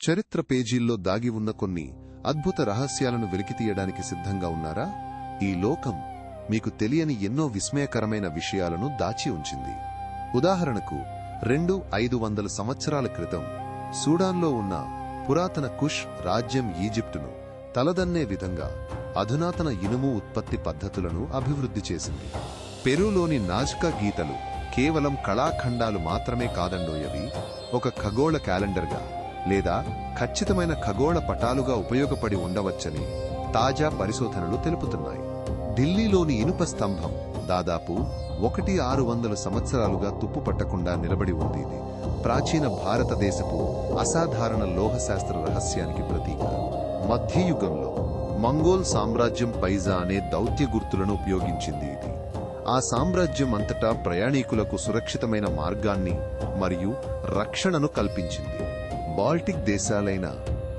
చరిత్ర పేజీల్లో దాగి ఉన్న కొన్ని అద్భుత రహస్యాలను వెలికితీయడానికి సిద్ధంగా ఉన్నారా? ఈ లోకం మీకు తెలియని ఎన్నో విస్మయకరమైన విషయాలను దాచి ఉంచింది. ఉదాహరణకు రెండు ఐదు వందల సంవత్సరాల క్రితం సూడాన్లో ఉన్న పురాతన కుష్ రాజ్యం ఈజిప్టును తలదన్నే విధంగా అధునాతన ఇనుము ఉత్పత్తి పద్ధతులను అభివృద్ధి చేసింది. పెరూలోని నాజ్కా గీతలు కేవలం కళాఖండాలు మాత్రమే కాదండోయవి ఒక ఖగోళ క్యాలెండర్గా లేదా ఖచ్చితమైన ఖగోళ పటాలుగా ఉపయోగపడి ఉండవచ్చని తాజా పరిశోధనలు తెలుపుతున్నాయి. ఢిల్లీలోని ఇనుప స్తంభం దాదాపు ఒకటి ఆరు వందల సంవత్సరాలుగా తుప్పు పట్టకుండా నిలబడి ఉంది ఇది. ప్రాచీన భారతదేశపు అసాధారణ లోహశాస్త్ర రహస్యానికి ప్రతీక. మధ్యయుగంలో మంగోల్ సామ్రాజ్యం పైజా అనే దౌత్య గుర్తులను ఉపయోగించింది ఇది. ఆ సామ్రాజ్యం అంతటా ప్రయాణీకులకు సురక్షితమైన మార్గాన్ని మరియు రక్షణను కల్పించింది. బాల్టిక్ దేశాలైన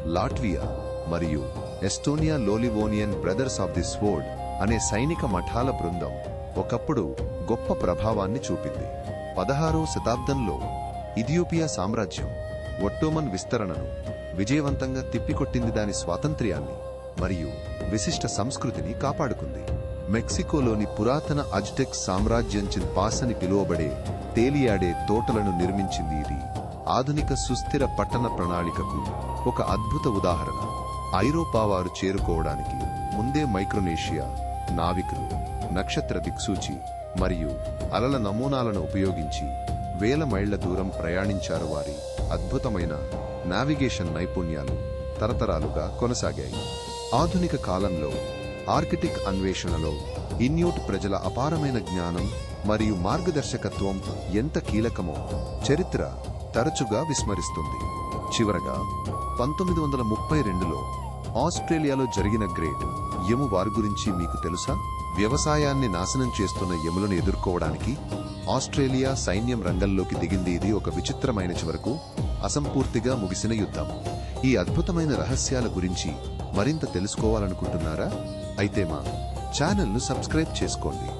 లాట్వియా మరియు ఎస్టోనియా లోలివోనియన్ బ్రదర్స్ ఆఫ్ ది స్వోర్డ్ అనే సైనిక మఠాల బృందం ఒకప్పుడు గొప్ప ప్రభావాన్ని చూపింది. పదహారో శతాబ్దంలో ఇథియోపియా సామ్రాజ్యం ఒట్టోమన్ విస్తరణను విజయవంతంగా తిప్పికొట్టింది దాని స్వాతంత్ర్యాన్ని మరియు విశిష్ట సంస్కృతిని కాపాడుకుంది. మెక్సికోలోని పురాతన అజ్టెక్ సామ్రాజ్యం పాస్ అని పిలువబడే తేలియాడే తోటలను నిర్మించింది ఇది. ఆధునిక సుస్థిర పట్టణ ప్రణాళికకు ఒక అద్భుత ఉదాహరణ. ఐరోపా వారు చేరుకోవడానికి ముందే మైక్రోనేషియా నావికులు నక్షత్ర దిక్సూచి మరియు అలల నమూనాలను ఉపయోగించి వేల మైళ్ళ దూరం ప్రయాణించారు వారి అద్భుతమైన నావిగేషన్ నైపుణ్యాలు తరతరాలుగా కొనసాగాయి. ఆధునిక కాలంలో ఆర్కిటిక్ అన్వేషణలో ఇన్యూట్ ప్రజల అపారమైన జ్ఞానం మరియు మార్గదర్శకత్వం ఎంత కీలకమో చరిత్ర తరచుగా విస్మరిస్తుంది. చివరగా పంతొమ్మిది వందల ముప్పై రెండులో ఆస్ట్రేలియాలో జరిగిన గ్రేట్ యము వారి గురించి మీకు తెలుసా? వ్యవసాయాన్ని నాశనం చేస్తున్న యములను ఎదుర్కోవడానికి ఆస్ట్రేలియా సైన్యం రంగంలోకి దిగింది. ఇది ఒక విచిత్రమైన చివరకు అసంపూర్తిగా ముగిసిన యుద్ధం. ఈ అద్భుతమైన రహస్యాల గురించి మరింత తెలుసుకోవాలనుకుంటున్నారా? అయితే మా ఛానల్ను సబ్స్క్రైబ్ చేసుకోండి.